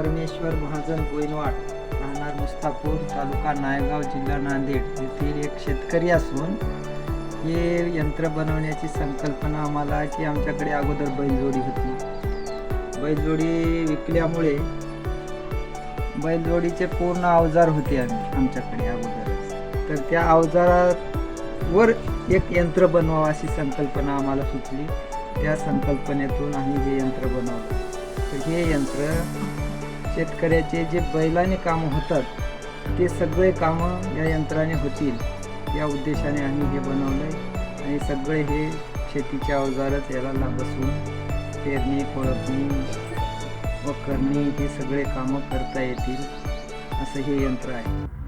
परमेश्वर महाजन गोविंदवाड राहणार मुस्तापूर तालुका नायगाव जिल्हा नांदेड. येथील एक शेतकरी असून हे यंत्र बनवण्याची संकल्पना आम्हाला की आमच्याकडे अगोदर बैलजोडी होती. बैलजोडी विकल्यामुळे बैलजोडीचे पूर्ण अवजार होते आम्ही आमच्याकडे अगोदर. तर त्या अवजारावर एक यंत्र बनवावं अशी संकल्पना आम्हाला सुचली. त्या संकल्पनेतून आम्ही हे यंत्र बनवलं. तर हे यंत्र शेतकऱ्याचे जे बैलाने कामं होतात ते सगळे कामं या यंत्राने होतील. या उद्देशाने आम्ही हे बनवलं आहे आणि सगळे हे शेतीच्या अवजारच याला ला बसून पेरणी कोळपणी व करणी हे सगळे कामं करता येतील असं हे यंत्र आहे.